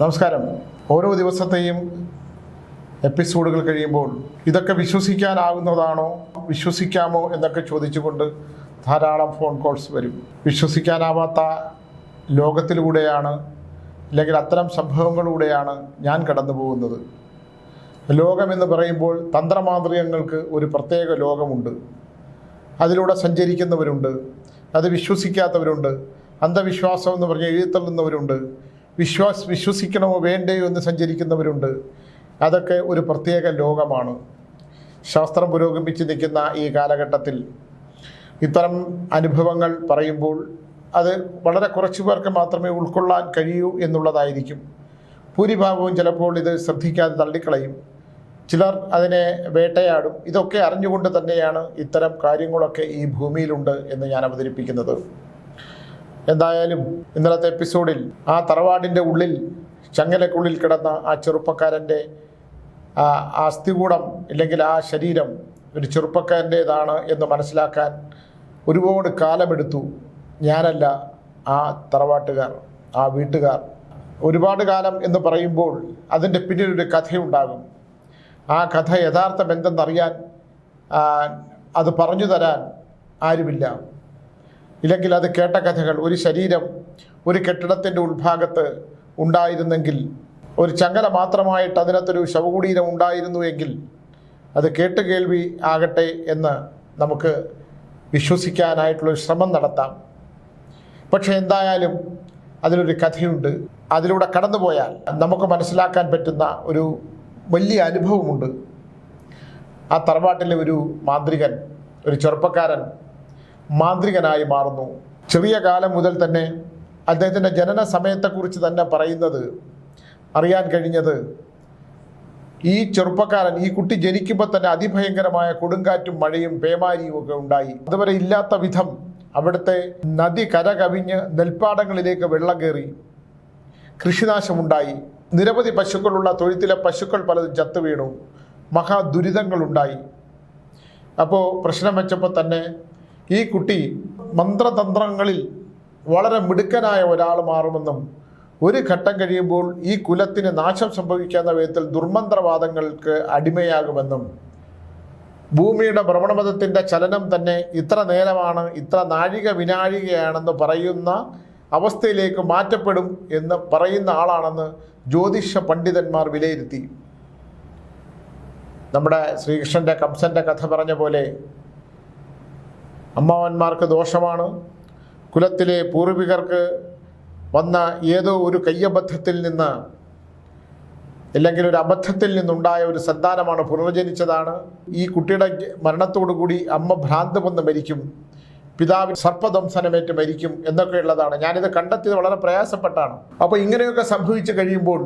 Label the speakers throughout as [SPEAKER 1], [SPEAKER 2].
[SPEAKER 1] നമസ്കാരം. ഓരോ ദിവസത്തെയും എപ്പിസോഡുകൾ കഴിയുമ്പോൾ ഇതൊക്കെ വിശ്വസിക്കാനാവുന്നതാണോ? വിശ്വസിക്കാമോ എന്നൊക്കെ ചോദിച്ചുകൊണ്ട് ധാരാളം ഫോൺ കോൾസ് വരും. വിശ്വസിക്കാനാവാത്ത ലോകത്തിലൂടെയാണ് അല്ലെങ്കിൽ അത്തരം സംഭവങ്ങളിലൂടെയാണ് ഞാൻ കടന്നു പോകുന്നത് ലോകമെന്ന് പറയുമ്പോൾ തന്ത്രമാന്ത്രികങ്ങൾക്ക് ഒരു പ്രത്യേക ലോകമുണ്ട്. അതിലൂടെ സഞ്ചരിക്കുന്നവരുണ്ട്. അത് വിശ്വസിക്കാത്തവരുണ്ട്. അന്ധവിശ്വാസം എന്ന് പറഞ്ഞ് എഴുത്തള്ളുന്നവരുണ്ട് വിശ്വാസ് വിശ്വസിക്കണമോ? വേണ്ടയോ എന്ന് സഞ്ചരിക്കുന്നവരുണ്ട്. അതൊക്കെ ഒരു പ്രത്യേക ലോകമാണ്. ശാസ്ത്രം പുരോഗമിച്ച് നിൽക്കുന്ന ഈ കാലഘട്ടത്തിൽ ഇത്തരം അനുഭവങ്ങൾ പറയുമ്പോൾ അത് വളരെ കുറച്ചു പേർക്ക് മാത്രമേ ഉൾക്കൊള്ളാൻ കഴിയൂ എന്നുള്ളതായിരിക്കും. ഭൂരിഭാഗവും ചിലപ്പോൾ ഇത് ശ്രദ്ധിക്കാതെ തള്ളിക്കളയും. ചിലർ അതിനെ വേട്ടയാടും. ഇതൊക്കെ അറിഞ്ഞുകൊണ്ട് തന്നെയാണ് ഇത്തരം കാര്യങ്ങളൊക്കെ ഈ ഭൂമിയിലുണ്ട് എന്ന് ഞാൻ അവതരിപ്പിക്കുന്നത്. എന്തായാലും ഇന്നലത്തെ എപ്പിസോഡിൽ ആ തറവാടിന്റെ ഉള്ളിൽ ചങ്ങലക്കുള്ളിൽ കിടന്ന ആ ചെറുപ്പക്കാരന്റെ ആ അസ്ഥികൂടം ഇല്ലെങ്കിൽ ആ ശരീരം ഒരു ചെറുപ്പക്കാരന്റേതാണ് എന്ന് മനസ്സിലാക്കാൻ ഒരുപാട് കാലമെടുത്തു. ഞാനല്ല ആ തറവാട്ടുകാർ ആ വീട്ടുകാർ. ഒരുപാട് കാലം എന്ന് പറയുമ്പോൾ അതിന്റെ പിന്നിലൊരു കഥയുണ്ടാകും. ആ കഥ യഥാർത്ഥം എന്തെന്നറിയാൻ അത് പറഞ്ഞു തരാൻ ആരുമില്ല. ഇല്ലെങ്കിൽ അത് കേട്ട കഥകൾ ഒരു ശരീരം ഒരു കെട്ടിടത്തിന്റെ ഉൾഭാഗത്ത് ഉണ്ടായിരുന്നെങ്കിൽ ഒരു ചങ്ങല മാത്രമായിട്ട് അതിനകത്തൊരു ശവകുടീരം ഉണ്ടായിരുന്നു എങ്കിൽ അത് കേട്ട് കേൾവി ആകട്ടെ എന്ന് നമുക്ക് വിശ്വസിക്കാനായിട്ടുള്ളൊരു ശ്രമം നടത്താം. പക്ഷെ എന്തായാലും അതിലൊരു കഥയുണ്ട്. അതിലൂടെ കടന്നുപോയാൽ നമുക്ക് മനസ്സിലാക്കാൻ പറ്റുന്ന ഒരു വലിയ അനുഭവമുണ്ട്. ആ തറവാട്ടിലെ ഒരു മാന്ത്രികൻ ഒരു ചെറുപ്പക്കാരൻ മാന്ത്രികനായി മാറുന്നു. ചെറിയ കാലം മുതൽ തന്നെ അദ്ദേഹത്തിന്റെ ജനന സമയത്തെക്കുറിച്ച് തന്നെ പറയുന്നത് അറിയാൻ കഴിഞ്ഞത് ഈ ചെറുപ്പക്കാരൻ ഈ കുട്ടി ജനിക്കുമ്പോൾ തന്നെ അതിഭയങ്കരമായ കൊടുങ്കാറ്റും മഴയും പേമാരിയും ഒക്കെ ഉണ്ടായി. അതുവരെ ഇല്ലാത്ത വിധം അവിടുത്തെ നദി കര കവിഞ്ഞ് നെൽപ്പാടങ്ങളിലേക്ക് വെള്ളം കയറി കൃഷിനാശമുണ്ടായി. നിരവധി പശുക്കളുള്ള തൊഴുത്തിലെ പശുക്കൾ പലതും ചത്തു വീണു. മഹാദുരിതങ്ങളുണ്ടായി. അപ്പോൾ പ്രശ്നം വെച്ചപ്പോൾ തന്നെ ഈ കുട്ടി മന്ത്രതന്ത്രങ്ങളിൽ വളരെ മിടുക്കനായ ഒരാൾ മാറുമെന്നും ഒരു ഘട്ടം കഴിയുമ്പോൾ ഈ കുലത്തിന് നാശം സംഭവിക്കാവുന്ന വിധത്തിൽ ദുർമന്ത്രവാദങ്ങൾക്ക് അടിമയാകുമെന്നും ഭൂമിയുടെ ഭ്രമണപഥത്തിന്റെ ചലനം തന്നെ ഇത്ര നേരമാണ് ഇത്ര നാഴിക വിനാഴികയാണെന്ന് പറയുന്ന അവസ്ഥയിലേക്ക് മാറ്റപ്പെടും എന്ന് പറയുന്ന ആളാണെന്ന് ജ്യോതിഷ പണ്ഡിതന്മാർ വിലയിരുത്തി. നമ്മുടെ ശ്രീകൃഷ്ണന്റെ കംസന്റെ കഥ പറഞ്ഞ പോലെ അമ്മാവന്മാർക്ക് ദോഷമാണ്. കുലത്തിലെ പൂർവികർക്ക് വന്ന ഏതോ ഒരു കയ്യബദ്ധത്തിൽ നിന്ന് അല്ലെങ്കിൽ ഒരു അബദ്ധത്തിൽ നിന്നുണ്ടായ ഒരു സന്താനമാണ് പുനർജനിച്ചതാണ്. ഈ കുട്ടിയുടെ മരണത്തോടുകൂടി അമ്മ ഭ്രാന്ത് വന്ന് മരിക്കും. പിതാവിന് സർപ്പദംസനമേറ്റ് മരിക്കും എന്നൊക്കെയുള്ളതാണ്. ഞാനിത് കണ്ടെത്തിയത് വളരെ പ്രയാസപ്പെട്ടാണ്. അപ്പോൾ ഇങ്ങനെയൊക്കെ സംഭവിച്ചു കഴിയുമ്പോൾ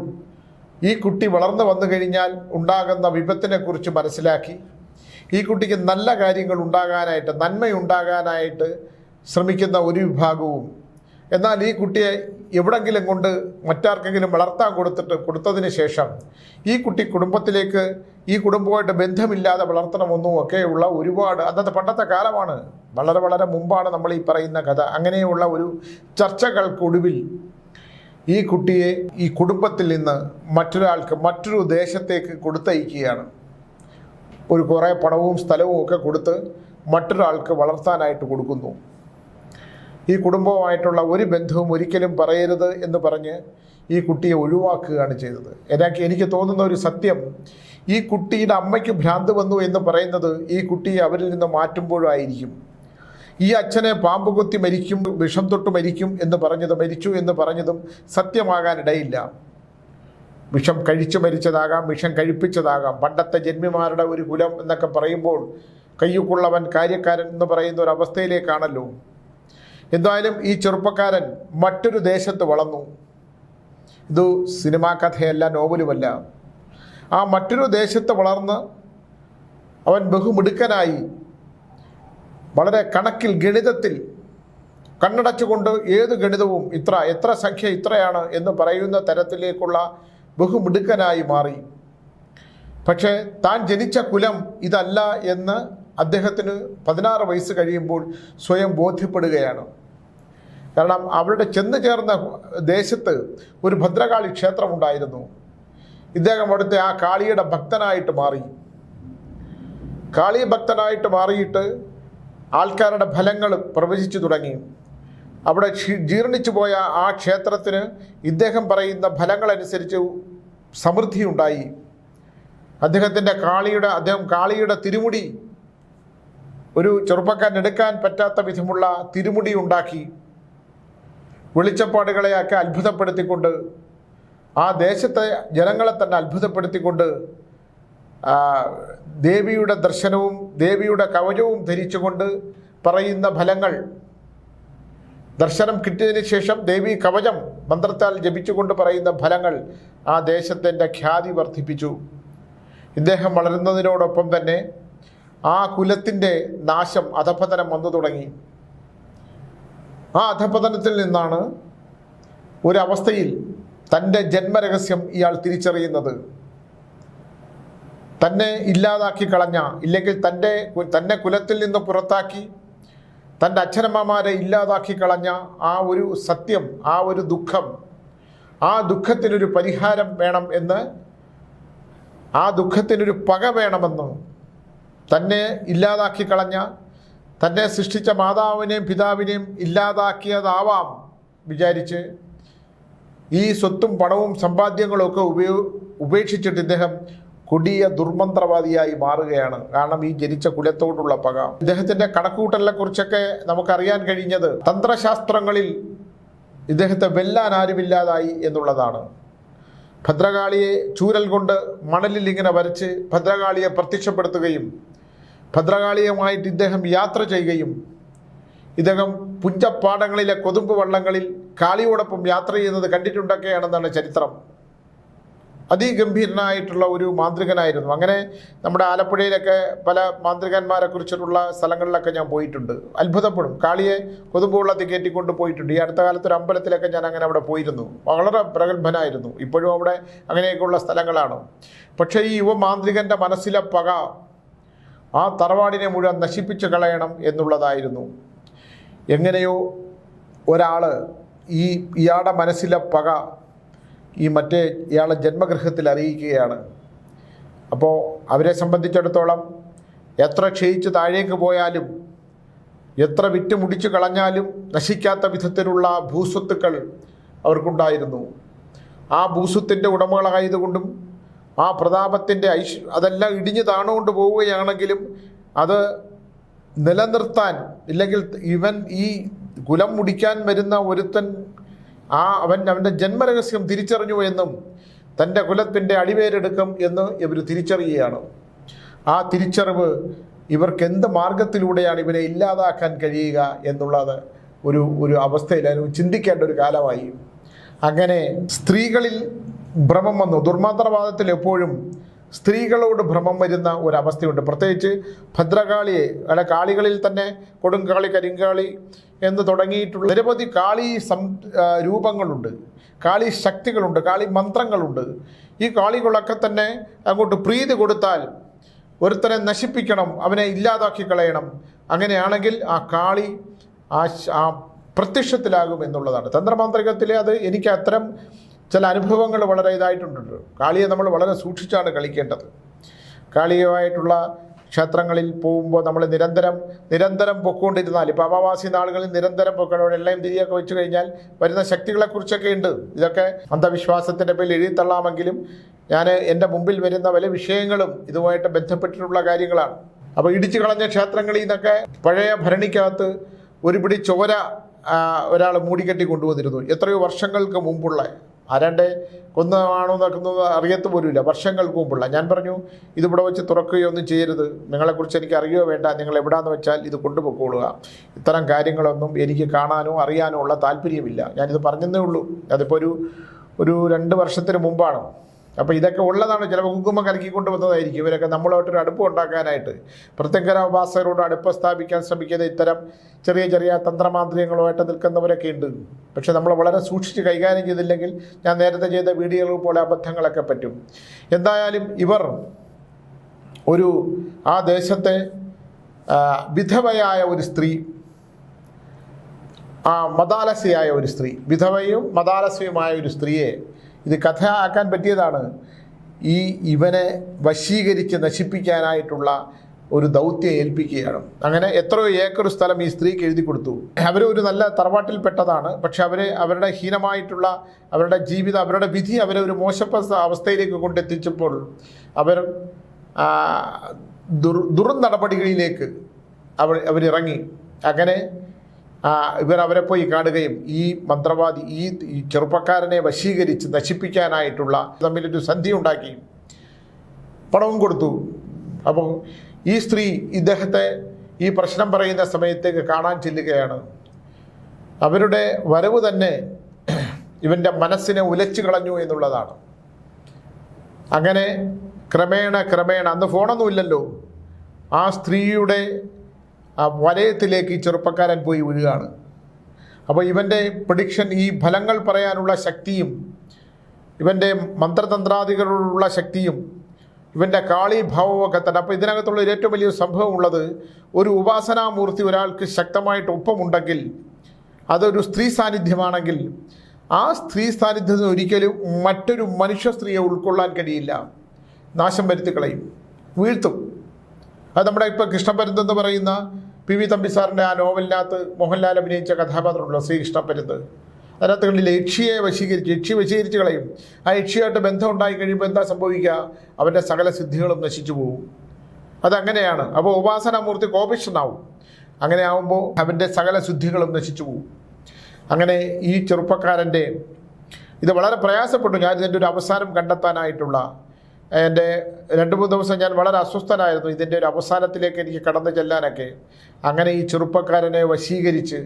[SPEAKER 1] ഈ കുട്ടി വളർന്നു വന്നു കഴിഞ്ഞാൽ ഉണ്ടാകുന്ന വിപത്തിനെക്കുറിച്ച് മനസ്സിലാക്കി ഈ കുട്ടിക്ക് നല്ല കാര്യങ്ങൾ ഉണ്ടാകാനായിട്ട് നന്മയുണ്ടാകാനായിട്ട് ശ്രമിക്കുന്ന ഒരു വിഭാഗവും. എന്നാൽ ഈ കുട്ടിയെ എവിടെങ്കിലും കൊണ്ട് മറ്റാർക്കെങ്കിലും വളർത്താൻ കൊടുത്തിട്ട് കൊടുത്തതിന് ശേഷം ഈ കുട്ടി കുടുംബത്തിലേക്ക് ഈ കുടുംബമായിട്ട് ബന്ധമില്ലാതെ വളർത്തണമെന്നും ഒക്കെയുള്ള ഒരുപാട് അന്നത്തെ പണ്ടത്തെ കാലമാണ്. വളരെ വളരെ മുമ്പാണ് നമ്മൾ ഈ പറയുന്ന കഥ. അങ്ങനെയുള്ള ഒരു ചർച്ചകൾക്കൊടുവിൽ ഈ കുട്ടിയെ ഈ കുടുംബത്തിൽ നിന്ന് മറ്റൊരാൾക്ക് മറ്റൊരു ദേശത്തേക്ക് കൊടുത്തയക്കുകയാണ്. ഒരു കുറേ പണവും സ്ഥലവും ഒക്കെ കൊടുത്ത് മറ്റൊരാൾക്ക് വളർത്താനായിട്ട് കൊടുക്കുന്നു. ഈ കുടുംബവുമായിട്ടുള്ള ഒരു ബന്ധവും ഒരിക്കലും പറയരുത് എന്ന് പറഞ്ഞ് ഈ കുട്ടിയെ ഒഴിവാക്കുകയാണ് ചെയ്തത്. എനിക്ക് എനിക്ക് തോന്നുന്ന ഒരു സത്യം ഈ കുട്ടിയുടെ അമ്മയ്ക്ക് ഭ്രാന്ത് വന്നു എന്ന് പറയുന്നത് ഈ കുട്ടിയെ അവരിൽ നിന്ന് മാറ്റുമ്പോഴായിരിക്കും ഈ അച്ഛനെ പാമ്പ് കൊത്തി മരിക്കും വിഷം തൊട്ട് മരിക്കും എന്ന് പറഞ്ഞത് മരിച്ചു എന്ന് പറഞ്ഞതും സത്യമാകാനിടയില്ല. വിഷം കഴിച്ചു മരിച്ചതാകാം വിഷം കഴിപ്പിച്ചതാകാം. പണ്ടത്തെ ജന്മിമാരുടെ ഒരു കുലം എന്നൊക്കെ പറയുമ്പോൾ കയ്യുക്കുള്ളവൻ കാര്യക്കാരൻ എന്ന് പറയുന്ന ഒരു അവസ്ഥയിലേക്കാണല്ലോ. എന്തായാലും ഈ ചെറുപ്പക്കാരൻ മറ്റൊരു ദേശത്ത് വളർന്നു. ഇത് സിനിമാ കഥയല്ല നോവലുമല്ല. ആ മറ്റൊരു ദേശത്ത് വളർന്ന് അവൻ ബഹുമിടുക്കനായി വളരെ കണക്കിൽ ഗണിതത്തിൽ കണ്ണടച്ചുകൊണ്ട് ഏത് ഗണിതവും ഇത്ര എത്ര സംഖ്യ ഇത്രയാണ് എന്ന് പറയുന്ന തരത്തിലേക്കുള്ള ബഹുമിടുക്കനായി മാറി. പക്ഷേ താൻ ജനിച്ച കുലം ഇതല്ല എന്ന് അദ്ദേഹത്തിന് പതിനാറ് വയസ്സ് കഴിയുമ്പോൾ സ്വയം ബോധ്യപ്പെടുകയാണ്. കാരണം അവരുടെ ചെന്ന് ചേർന്ന ദേശത്ത് ഒരു ഭദ്രകാളി ക്ഷേത്രമുണ്ടായിരുന്നു. ഇദ്ദേഹം അവിടുത്തെ ആ കാളിയുടെ ഭക്തനായിട്ട് മാറി. കാളി ഭക്തനായിട്ട് മാറിയിട്ട് ആൾക്കാരുടെ ഫലങ്ങൾ പ്രവചിച്ചു തുടങ്ങി. അവിടെ ജീർണിച്ചു പോയ ആ ക്ഷേത്രത്തിന് ഇദ്ദേഹം പറയുന്ന ഫലങ്ങളനുസരിച്ച് സമൃദ്ധിയുണ്ടായി. അദ്ദേഹത്തിന്റെ കാളിയുടെ അദ്ദേഹം കാളിയുടെ തിരുമുടി ഒരു ചെറുപ്പക്കാരൻ എടുക്കാൻ പറ്റാത്ത വിധമുള്ള തിരുമുടി ഉണ്ടാക്കി. വെളിച്ചപ്പാടുകളെയൊക്കെ അത്ഭുതപ്പെടുത്തിക്കൊണ്ട് ആ ദേശത്തെ ജനങ്ങളെ തന്നെ അത്ഭുതപ്പെടുത്തിക്കൊണ്ട് ദേവിയുടെ ദർശനവും ദേവിയുടെ കവചവും ധരിച്ചുകൊണ്ട് പറയുന്ന ഫലങ്ങൾ ദർശനം കിട്ടിയതിന് ശേഷം ദേവി കവചം മന്ത്രത്താൽ ജപിച്ചുകൊണ്ട് പറയുന്ന ഫലങ്ങൾ ആ ദേശത്തിന്റെ ഖ്യാതി വർദ്ധിപ്പിച്ചു. ഇദ്ദേഹം വളരുന്നതിനോടൊപ്പം തന്നെ ആ കുലത്തിന്റെ നാശം അധപതനം വന്നു തുടങ്ങി. ആ അധപതനത്തിൽ നിന്നാണ് ഒരവസ്ഥയിൽ തന്റെ ജന്മരഹസ്യം ഇയാൾ തിരിച്ചറിയുന്നത്. തന്നെ ഇല്ലാതാക്കി കളഞ്ഞ ഇല്ലെങ്കിൽ തന്റെ തന്നെ കുലത്തിൽ നിന്ന് പുറത്താക്കി തന്റെ അച്ഛനമ്മമാരെ ഇല്ലാതാക്കി കളഞ്ഞ ആ ഒരു സത്യം ആ ഒരു ദുഃഖം ആ ദുഃഖത്തിനൊരു പരിഹാരം വേണം എന്ന് ആ ദുഃഖത്തിനൊരു പക വേണമെന്ന് തന്നെ ഇല്ലാതാക്കി കളഞ്ഞ തന്നെ സൃഷ്ടിച്ച മാതാവിനെയും പിതാവിനെയും ഇല്ലാതാക്കിയതാവാം വിചാരിച്ച് ഈ സ്വത്തും പണവും സമ്പാദ്യങ്ങളും ഒക്കെ ഉപയോ ഉപേക്ഷിച്ചിട്ട് ഇദ്ദേഹം കൊടിയ ദുർമന്ത്രവാദിയായി മാറുകയാണ്. കാരണം ഈ ജനിച്ച കുലത്തോടുള്ള പക. ഇദ്ദേഹത്തിന്റെ കണക്കുകൂട്ടലിനെ കുറിച്ചൊക്കെ നമുക്കറിയാൻ കഴിഞ്ഞത് തന്ത്രശാസ്ത്രങ്ങളിൽ ഇദ്ദേഹത്തെ വെല്ലാൻ ആരുമില്ലാതായി എന്നുള്ളതാണ്. ഭദ്രകാളിയെ ചൂരൽ കൊണ്ട് മണലിൽ ഇങ്ങനെ വരച്ച് ഭദ്രകാളിയെ പ്രത്യക്ഷപ്പെടുത്തുകയും ഭദ്രകാളിയുമായിട്ട് ഇദ്ദേഹം യാത്ര ചെയ്യുകയും ഇദ്ദേഹം പുഞ്ചപ്പാടങ്ങളിലെ കൊതുമ്പ് വള്ളങ്ങളിൽ കാളിയോടൊപ്പം യാത്ര ചെയ്യുന്നത് കണ്ടിട്ടുണ്ടൊക്കെയാണെന്നാണ് ചരിത്രം. അതിഗംഭീരനായിട്ടുള്ള ഒരു മാന്ത്രികനായിരുന്നു. അങ്ങനെ നമ്മുടെ ആലപ്പുഴയിലൊക്കെ പല മാന്ത്രികന്മാരെ കുറിച്ചിട്ടുള്ള സ്ഥലങ്ങളിലൊക്കെ ഞാൻ പോയിട്ടുണ്ട്. അത്ഭുതപ്പെടും. കാളിയെ കൊതുമ്പ് വെള്ളത്തിൽ കയറ്റിക്കൊണ്ട് പോയിട്ടുണ്ട്. ഈ അടുത്ത കാലത്ത് ഒരു അമ്പലത്തിലൊക്കെ ഞാൻ അങ്ങനെ അവിടെ പോയിരുന്നു. വളരെ പ്രഗത്ഭനായിരുന്നു. ഇപ്പോഴും അവിടെ അങ്ങനെയൊക്കെയുള്ള സ്ഥലങ്ങളാണ്. പക്ഷേ ഈ യുവ മാന്ത്രികന്റെ മനസ്സിലെ പക ആ തറവാടിനെ മുഴുവൻ നശിപ്പിച്ച് കളയണം എന്നുള്ളതായിരുന്നു. എങ്ങനെയോ ഒരാൾ ഈ ഇയാളുടെ മനസ്സിലെ പക ഈ മറ്റേ ഇയാളെ ജന്മഗൃഹത്തിൽ അറിയിക്കുകയാണ്. അപ്പോൾ അവരെ സംബന്ധിച്ചിടത്തോളം എത്ര ക്ഷയിച്ച് താഴേക്ക് പോയാലും എത്ര വിറ്റ് മുടിച്ചു കളഞ്ഞാലും നശിക്കാത്ത വിധത്തിലുള്ള ഭൂസ്വത്തുക്കൾ അവർക്കുണ്ടായിരുന്നു. ആ ഭൂസ്വത്തിന്റെ ഉടമകളായതുകൊണ്ടും ആ പ്രതാപത്തിന്റെ ഐശ് അതെല്ലാം ഇടിഞ്ഞു താണുകൊണ്ട് പോവുകയാണെങ്കിലും അത് നിലനിർത്താൻ ഇല്ലെങ്കിൽ ഇവൻ ഈ കുലം മുടിക്കാൻ വരുന്ന ഒരുത്തൻ ആ അവൻ അവന്റെ ജന്മരഹസ്യം തിരിച്ചറിഞ്ഞു എന്നും തന്റെ കുലത്തിന്റെ അടിവേരെടുക്കും എന്ന് ഇവർ തിരിച്ചറിയുകയാണ്. ആ തിരിച്ചറിവ് ഇവർക്ക് എന്ത് മാർഗത്തിലൂടെയാണ് ഇവരെ ഇല്ലാതാക്കാൻ കഴിയുക എന്നുള്ളത് ഒരു ഒരു അവസ്ഥയിലായിരുന്നു ചിന്തിക്കേണ്ട ഒരു കാലമായി. അങ്ങനെ സ്ത്രീകളിൽ ഭ്രമം വന്നു. ദുർമാത്രവാദത്തിൽ എപ്പോഴും സ്ത്രീകളോട് ഭ്രമം വരുന്ന ഒരവസ്ഥയുണ്ട്. പ്രത്യേകിച്ച് ഭദ്രകാളിയെ അല്ല കാളികളിൽ തന്നെ കൊടുങ്കാളി കരിങ്കാളി എന്ന് തുടങ്ങിയിട്ടുള്ള നിരവധി കാളി സം രൂപങ്ങളുണ്ട്. കാളി ശക്തികളുണ്ട് കാളി മന്ത്രങ്ങളുണ്ട്. ഈ കാളികളൊക്കെ തന്നെ അങ്ങോട്ട് പ്രീതി കൊടുത്താൽ ഒരുത്തനെ നശിപ്പിക്കണം അവനെ ഇല്ലാതാക്കി കളയണം. അങ്ങനെയാണെങ്കിൽ ആ കാളി ആ ആ പ്രത്യക്ഷത്തിലാകും എന്നുള്ളതാണ്. തന്ത്രമാന്ത്രികത്തിലെ അത് എനിക്ക് അത്തരം ചില അനുഭവങ്ങൾ വളരെ ഇതായിട്ടുണ്ട്. കാളിയെ നമ്മൾ വളരെ സൂക്ഷിച്ചാണ് കളിക്കേണ്ടത്. കാളിയുമായിട്ടുള്ള ക്ഷേത്രങ്ങളിൽ പോകുമ്പോൾ നമ്മൾ നിരന്തരം നിരന്തരം പൊക്കോണ്ടിരുന്നാൽ ഇപ്പോൾ അമാവാസി നാളുകളിൽ നിരന്തരം പൊക്കണോ എല്ലാം തിരിയൊക്കെ വെച്ച് കഴിഞ്ഞാൽ വരുന്ന ശക്തികളെക്കുറിച്ചൊക്കെ ഉണ്ട്. ഇതൊക്കെ അന്ധവിശ്വാസത്തിന്റെ പേരിൽ എഴുതിത്തള്ളാമെങ്കിലും ഞാൻ എന്റെ മുമ്പിൽ വരുന്ന പല വിഷയങ്ങളും ഇതുമായിട്ട് ബന്ധപ്പെട്ടിട്ടുള്ള കാര്യങ്ങളാണ്. അപ്പോൾ ഇടിച്ചു കളഞ്ഞ ക്ഷേത്രങ്ങളിൽ നിന്നൊക്കെ പഴയ ഭരണിക്കകത്ത് ഒരുപിടി ചോര ഒരാൾ മൂടിക്കെട്ടി കൊണ്ടുവന്നിരുന്നു. എത്രയോ വർഷങ്ങൾക്ക് മുമ്പുള്ള ആരാണ്ട് കൊന്നതാണോ നടക്കുന്നത് അറിയത്ത് പോലുമില്ല. വർഷങ്ങൾക്ക് മുമ്പുള്ള. ഞാൻ പറഞ്ഞു ഇതിവിടെ വെച്ച് തുറക്കുകയോ ഒന്നും ചെയ്യരുത്. നിങ്ങളെക്കുറിച്ച് എനിക്ക് അറിയുകയോ വേണ്ട. നിങ്ങൾ എവിടാന്ന് വെച്ചാൽ ഇത് കൊണ്ടുപോയിക്കൊള്ളുക ഇത്തരം കാര്യങ്ങളൊന്നും എനിക്ക് കാണാനോ അറിയാനോ ഉള്ള താല്പര്യമില്ല. ഞാനിത് പറഞ്ഞതേ ഉള്ളൂ. അതിപ്പോൾ ഒരു ഒരു രണ്ട് വർഷത്തിന് മുമ്പാണ്. അപ്പോൾ ഇതൊക്കെ ഉള്ളതാണ് ചിലപ്പോൾ കുങ്കുമം കലക്കിക്കൊണ്ട് വന്നതായിരിക്കും. ഇവരൊക്കെ നമ്മളായിട്ടൊരു അടുപ്പം ഉണ്ടാക്കാനായിട്ട്. പ്രത്യങ്കര ഉപാസകരോട് അടുപ്പം സ്ഥാപിക്കാൻ ശ്രമിക്കുന്ന ഇത്തരം ചെറിയ ചെറിയ തന്ത്രമാന്ത്രികങ്ങളുമായിട്ട് നിൽക്കുന്നവരൊക്കെ ഉണ്ട്. പക്ഷെ നമ്മൾ വളരെ സൂക്ഷിച്ച് കൈകാര്യം ചെയ്തില്ലെങ്കിൽ ഞാൻ നേരത്തെ ചെയ്ത വീഡിയോകൾ പോലെ അബദ്ധങ്ങളൊക്കെ പറ്റും. എന്തായാലും ഇവർ ഒരു ആ ദേശത്തെ വിധവയായ ഒരു സ്ത്രീ ആ മതാലസ്യയായ ഒരു സ്ത്രീ വിധവയും മതാലസ്യയുമായ ഒരു സ്ത്രീയെ ഇത് കഥ ആക്കാൻ പറ്റിയതാണ്. ഈ ഇവനെ വശീകരിച്ച് നശിപ്പിക്കാനായിട്ടുള്ള ഒരു ദൗത്യം ഏൽപ്പിക്കുകയാണ്. അങ്ങനെ എത്രയോ ഏക്കർ സ്ഥലം ഈ സ്ത്രീക്ക് എഴുതി കൊടുത്തു. അവർ ഒരു നല്ല തറവാട്ടിൽ പെട്ടതാണ്. പക്ഷെ അവരെ അവരുടെ ഹീനമായിട്ടുള്ള അവരുടെ ജീവിതം അവരുടെ വിധി അവരെ ഒരു മോശപ്പെട്ട അവസ്ഥയിലേക്ക് കൊണ്ടെത്തിച്ചപ്പോൾ അവർ ദുർ ദുർനടപടികളിലേക്ക് അവർ അവരിറങ്ങി. അങ്ങനെ ഇവർ അവരെ പോയി കാണുകയും ഈ മന്ത്രവാദി ഈ ചെറുപ്പക്കാരനെ വശീകരിച്ച് നശിപ്പിക്കാനായിട്ടുള്ള തമ്മിലൊരു സന്ധി ഉണ്ടാക്കി. പണവും കൊടുത്തു. അപ്പോൾ ഈ സ്ത്രീ ഇദ്ദേഹത്തെ ഈ പ്രശ്നം പറയുന്ന സമയത്തേക്ക് കാണാൻ ചെല്ലുകയാണ്. അവരുടെ വരവ് തന്നെ ഇവന്റെ മനസ്സിനെ ഉലച്ചു കളഞ്ഞു എന്നുള്ളതാണ്. അങ്ങനെ ക്രമേണ ക്രമേണ അന്ന് ഫോണൊന്നുമില്ലല്ലോ ആ സ്ത്രീയുടെ ആ വലയത്തിലേക്ക് ഈ ചെറുപ്പക്കാരൻ പോയി വീഴുകയാണ്. അപ്പോൾ ഇവന്റെ പ്രഡിക്ഷൻ ഈ ഫലങ്ങൾ പറയാനുള്ള ശക്തിയും ഇവന്റെ മന്ത്രതന്ത്രാദികളുള്ള ശക്തിയും ഇവന്റെ കാളീഭാവമൊക്കെ തന്നെ അപ്പോൾ ഇതിനകത്തുള്ള ഏറ്റവും വലിയ സംഭവം ഉള്ളത് ഒരു ഉപാസനാമൂർത്തി ഒരാൾക്ക് ശക്തമായിട്ട് ഒപ്പമുണ്ടെങ്കിൽ അതൊരു സ്ത്രീ സാന്നിധ്യമാണെങ്കിൽ ആ സ്ത്രീ സാന്നിധ്യത്തിന് ഒരിക്കലും മറ്റൊരു മനുഷ്യ സ്ത്രീയെ ഉൾക്കൊള്ളാൻ കഴിയില്ല. നാശം വരുത്തി കളയും. വീഴ്ത്തും. അത് നമ്മുടെ ഇപ്പോൾ കൃഷ്ണപരുന്ത് എന്ന് പറയുന്ന പി വി തമ്പി സാറിന്റെ ആ നോവലിനകത്ത് മോഹൻലാൽ അഭിനയിച്ച കഥാപാത്രമുണ്ടല്ലോ ശ്രീകൃഷ്ണപരുന്ത് അതിനകത്ത് കണ്ടില്ല യക്ഷിയെ വശീകരിച്ച് യക്ഷി വശീകരിച്ച് കളയും. ആ യക്ഷിയായിട്ട് ബന്ധം ഉണ്ടായി കഴിയുമ്പോൾ എന്താ സംഭവിക്കുക? അവന്റെ സകല സിദ്ധികളും നശിച്ചു പോകും അതങ്ങനെയാണ്. അപ്പോൾ ഉപാസനാമൂർത്തി കോപിഷ്ഠനാവും. അങ്ങനെ ആവുമ്പോൾ അവന്റെ സകല ശുദ്ധികളും നശിച്ചു പോകും അങ്ങനെ ഈ ചെറുപ്പക്കാരന്റെ ഇത് വളരെ പ്രയാസപ്പെട്ടു. ഞാൻ ഇതിന്റെ ഒരു അവസാനം കണ്ടെത്താനായിട്ടുള്ള എന്റെ രണ്ട് മൂന്ന് ദിവസം ഞാൻ വളരെ അസ്വസ്ഥനായിരുന്നു. ഇതിന്റെ ഒരു അവസാനത്തിലേക്ക് എനിക്ക് കടന്നു ചെല്ലാനൊക്കെ. അങ്ങനെ ഈ ചെറുപ്പക്കാരനെ വശീകരിച്ച്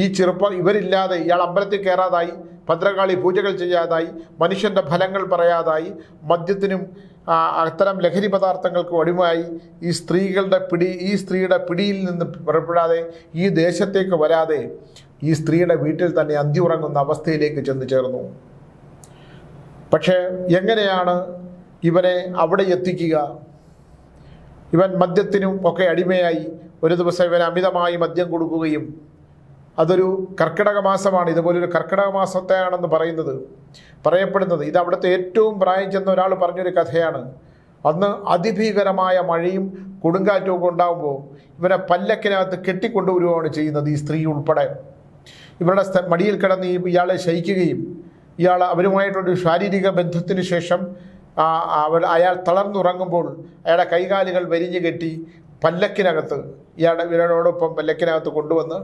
[SPEAKER 1] ഈ ചെറുപ്പ ഇവരില്ലാതെ ഇയാൾ അമ്പലത്തിൽ കയറാതായി ഭദ്രകാളി പൂജകൾ ചെയ്യാതായി മനുഷ്യന്റെ ഫലങ്ങൾ പറയാതായി മദ്യത്തിനും അത്തരം ലഹരി പദാർത്ഥങ്ങൾക്കും അടിമയായി ഈ സ്ത്രീകളുടെ പിടി ഈ സ്ത്രീയുടെ പിടിയിൽ നിന്ന് പുറപ്പെടാതെ ഈ ദേശത്തേക്ക് വരാതെ ഈ സ്ത്രീയുടെ വീട്ടിൽ തന്നെ അന്തി ഉറങ്ങുന്ന അവസ്ഥയിലേക്ക് ചെന്നു ചേർന്നു. പക്ഷേ എങ്ങനെയാണ് ഇവനെ അവിടെ എത്തിക്കുക. ഇവൻ മദ്യത്തിനും ഒക്കെ അടിമയായി ഒരു ദിവസം ഇവൻ അമിതമായി മദ്യം കൊടുക്കുകയും അതൊരു കർക്കിടക മാസമാണ്. ഇതുപോലൊരു കർക്കിടക മാസത്തെയാണെന്ന് പറയുന്നത് പറയപ്പെടുന്നത്. ഇത് അവിടുത്തെ ഏറ്റവും പ്രായം ചെന്ന ഒരാൾ പറഞ്ഞൊരു കഥയാണ്. അന്ന് അതിഭീകരമായ മഴയും കൊടുങ്കാറ്റും ഒക്കെ ഉണ്ടാകുമ്പോൾ ഇവരെ പല്ലക്കിനകത്ത് കെട്ടിക്കൊണ്ടുവരികയാണ് ചെയ്യുന്നത് ഈ സ്ത്രീ ഉൾപ്പെടെ. ഇവരുടെ മടിയിൽ കിടന്ന് ഇയാളെ ശയിക്കുകയും ഇയാൾ അവരുമായിട്ടൊരു ശാരീരിക ബന്ധത്തിന് ശേഷം ആ, അവർ അയാൾ തളർന്നുറങ്ങുമ്പോൾ അയാളുടെ കൈകാലുകൾ വരിഞ്ഞു കെട്ടി പല്ലക്കിനകത്ത് ഇയാളുടെ ഇവരോടൊപ്പം പല്ലക്കിനകത്ത് കൊണ്ടുവന്ന്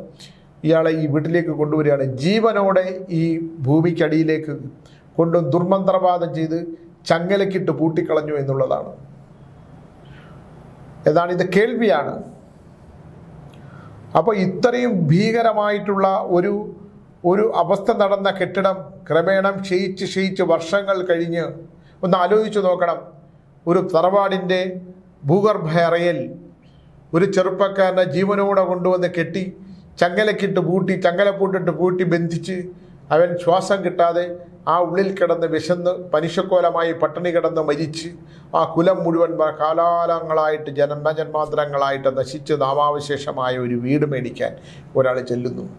[SPEAKER 1] ഇയാളെ ഈ വീട്ടിലേക്ക് കൊണ്ടുവരികയാണ്. ജീവനോടെ ഈ ഭൂമിക്കടിയിലേക്ക് കൊണ്ട് ദുർമന്ത്രവാദം ചെയ്ത് ചങ്ങലക്കിട്ട് പൂട്ടിക്കളഞ്ഞു എന്നുള്ളതാണ്. എന്നാണ് ഇത് കേൾവിയാണ്. അപ്പോൾ ഇത്രയും ഭീകരമായിട്ടുള്ള ഒരു ഒരു അവസ്ഥ നടന്ന കെട്ടിടം ക്രമേണം ക്ഷയിച്ച് ക്ഷയിച്ച് വർഷങ്ങൾ കഴിഞ്ഞ് ഒന്ന് ആലോചിച്ച് നോക്കണം. ഒരു തറവാടിന്റെ ഭൂഗർഭ അറയിൽ ഒരു ചെറുപ്പക്കാരനെ ജീവനോടെ കൊണ്ടുവന്ന് കെട്ടി ചങ്ങലക്കിട്ട് പൂട്ടി ചങ്ങലപ്പൂട്ടിട്ട് പൂട്ടി ബന്ധിച്ച് അവൻ ശ്വാസം കിട്ടാതെ ആ ഉള്ളിൽ കിടന്ന് വിശന്ന് പനിശക്കോലമായി പട്ടിണി കിടന്ന് മരിച്ച് ആ കുലം മുഴുവൻ കാലാലങ്ങളായിട്ട് ജന്മജന്മാന്തരങ്ങളായിട്ട് നശിച്ച് നാമാവശേഷമായ ഒരു വീട് മേടിക്കാൻ ഒരാൾ ചെല്ലുന്നു.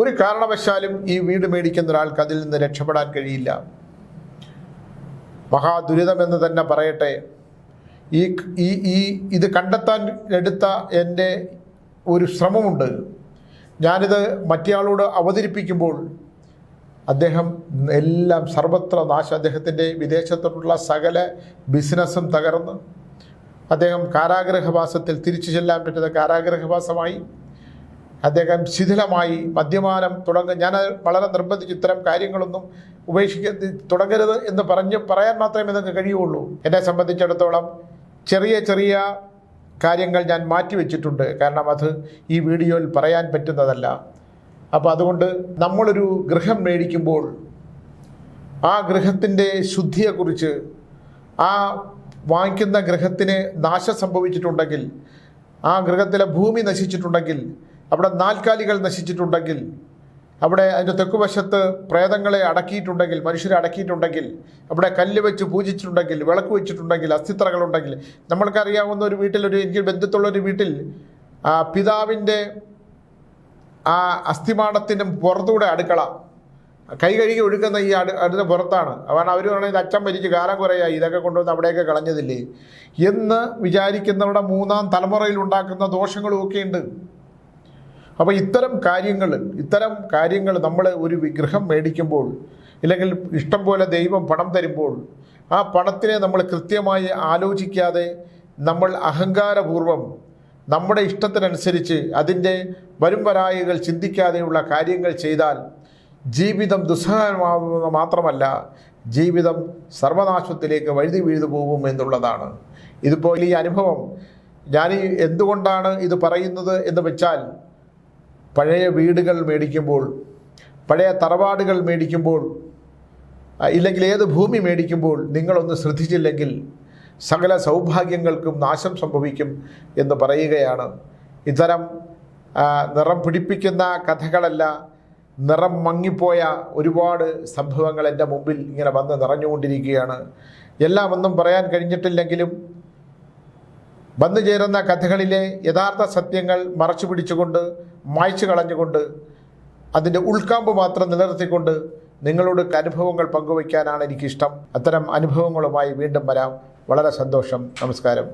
[SPEAKER 1] ഒരു കാരണവശാലും ഈ വീട് മേടിക്കുന്ന ഒരാൾക്ക് അതിൽ നിന്ന് രക്ഷപ്പെടാൻ കഴിയില്ല. മഹാദുരിതമെന്ന് തന്നെ പറയട്ടെ. ഈ ഈ ഈ ഇത് കണ്ടെത്താൻ എടുത്ത എന്റെ ഒരു ശ്രമമുണ്ട്. ഞാനിത് മറ്റേയാളോട് അവതരിപ്പിക്കുമ്പോൾ അദ്ദേഹം എല്ലാം സർവത്ര നാശ. അദ്ദേഹത്തിന്റെ വിദേശത്തോട്ടുള്ള സകല ബിസിനസ്സും തകർന്ന് അദ്ദേഹം കാരാഗ്രഹവാസത്തിൽ തിരിച്ചു ചെല്ലാൻ പറ്റുന്ന കാരാഗ്രഹവാസമായി അദ്ദേഹം ശിഥിലമായി മദ്യപാനം തുടങ്ങുക ഞാൻ വളരെ നിർബന്ധിച്ച് ഇത്തരം കാര്യങ്ങളൊന്നും ഉപേക്ഷിക്ക തുടങ്ങരുത് എന്ന് പറഞ്ഞ് പറയാൻ മാത്രമേ നിങ്ങൾക്ക് കഴിയുള്ളൂ എന്നെ സംബന്ധിച്ചിടത്തോളം ചെറിയ ചെറിയ കാര്യങ്ങൾ ഞാൻ മാറ്റിവെച്ചിട്ടുണ്ട് കാരണം അത് ഈ വീഡിയോയിൽ പറയാൻ പറ്റുന്നതല്ല. അപ്പോൾ അതുകൊണ്ട് നമ്മളൊരു ഗൃഹം മേടിക്കുമ്പോൾ ആ ഗൃഹത്തിന്റെ ശുദ്ധിയെക്കുറിച്ച് ആ വാങ്ങിക്കുന്ന ഗൃഹത്തിന് നാശം സംഭവിച്ചിട്ടുണ്ടെങ്കിൽ ആ ഗൃഹത്തിലെ ഭൂമി നശിച്ചിട്ടുണ്ടെങ്കിൽ അവിടെ നാൽക്കാലികൾ നശിച്ചിട്ടുണ്ടെങ്കിൽ അവിടെ അതിന്റെ തെക്കുവശത്ത് പ്രേതങ്ങളെ അടക്കിയിട്ടുണ്ടെങ്കിൽ മനുഷ്യരെ അടക്കിയിട്ടുണ്ടെങ്കിൽ അവിടെ കല്ല് വെച്ച് പൂജിച്ചിട്ടുണ്ടെങ്കിൽ വിളക്ക് വെച്ചിട്ടുണ്ടെങ്കിൽ അസ്ഥിത്രകളുണ്ടെങ്കിൽ നമ്മൾക്കറിയാവുന്ന ഒരു വീട്ടിൽ ഒരു എനിക്ക് ബന്ധുത്തുള്ള ഒരു വീട്ടിൽ ആ പിതാവിന്റെ ആ അസ്ഥിമാടത്തിന്റെ പുറത്തൂടെ അടുക്കള കൈ കഴുകി ഒഴുക്കുന്ന ഈ അടു അടുത്ത പുറത്താണ്. അവൻ അവർ പറയുന്നത് അച്ഛൻ മരിച്ച് കാലം കുറയായി ഇതൊക്കെ കൊണ്ടുവന്ന് അവിടെയൊക്കെ കളഞ്ഞതില്ലേ? എന്ന് വിചാരിക്കുന്നവരുടെ മൂന്നാം തലമുറയിൽ ഉണ്ടാക്കുന്ന ദോഷങ്ങളും ഒക്കെ ഉണ്ട് അപ്പോൾ ഇത്തരം കാര്യങ്ങൾ ഇത്തരം കാര്യങ്ങൾ നമ്മൾ ഒരു വിഗ്രഹം മേടിക്കുമ്പോൾ ഇല്ലെങ്കിൽ ഇഷ്ടം പോലെ ദൈവം പണം തരുമ്പോൾ ആ പണത്തിനെ നമ്മൾ കൃത്യമായി ആലോചിക്കാതെ നമ്മൾ അഹങ്കാരപൂർവം നമ്മുടെ ഇഷ്ടത്തിനനുസരിച്ച് അതിന്റെ വരും വരായികൾ ചിന്തിക്കാതെയുള്ള കാര്യങ്ങൾ ചെയ്താൽ ജീവിതം ദുസ്സഹമാകുന്നത് മാത്രമല്ല ജീവിതം സർവനാശത്തിലേക്ക് വഴുതി വീഴുതു പോകും എന്നുള്ളതാണ്. ഇതിപ്പോൾ ഈ അനുഭവം. ഞാൻ എന്തുകൊണ്ടാണ് ഇത് പറയുന്നത് എന്ന് വെച്ചാൽ പഴയ വീടുകൾ മേടിക്കുമ്പോൾ പഴയ തറവാടുകൾ മേടിക്കുമ്പോൾ ഇല്ലെങ്കിൽ ഏത് ഭൂമി മേടിക്കുമ്പോൾ നിങ്ങളൊന്ന് ശ്രദ്ധിച്ചില്ലെങ്കിൽ സകല സൗഭാഗ്യങ്ങൾക്കും നാശം സംഭവിക്കും എന്ന് പറയുകയാണ്. ഇത്തരം നിറം പിടിപ്പിക്കുന്ന കഥകളല്ല നിറം മങ്ങിപ്പോയ ഒരുപാട് സംഭവങ്ങൾ എന്റെ മുമ്പിൽ ഇങ്ങനെ വന്ന് നിറഞ്ഞുകൊണ്ടിരിക്കുകയാണ്. എല്ലാം ഒന്നും പറയാൻ കഴിഞ്ഞിട്ടില്ലെങ്കിലും വന്നു ചേരുന്ന കഥകളിലെ യഥാർത്ഥ സത്യങ്ങൾ മറച്ചു പിടിച്ചുകൊണ്ട് മായ്ച്ചു കളഞ്ഞുകൊണ്ട് അതിന്റെ ഉൾക്കാമ്പ് മാത്രം നിലനിർത്തിക്കൊണ്ട് നിങ്ങളോട് അനുഭവങ്ങൾ പങ്കുവയ്ക്കാനാണ് എനിക്കിഷ്ടം. അത്തരം അനുഭവങ്ങളുമായി വീണ്ടും വരാം. വളരെ സന്തോഷം. നമസ്കാരം.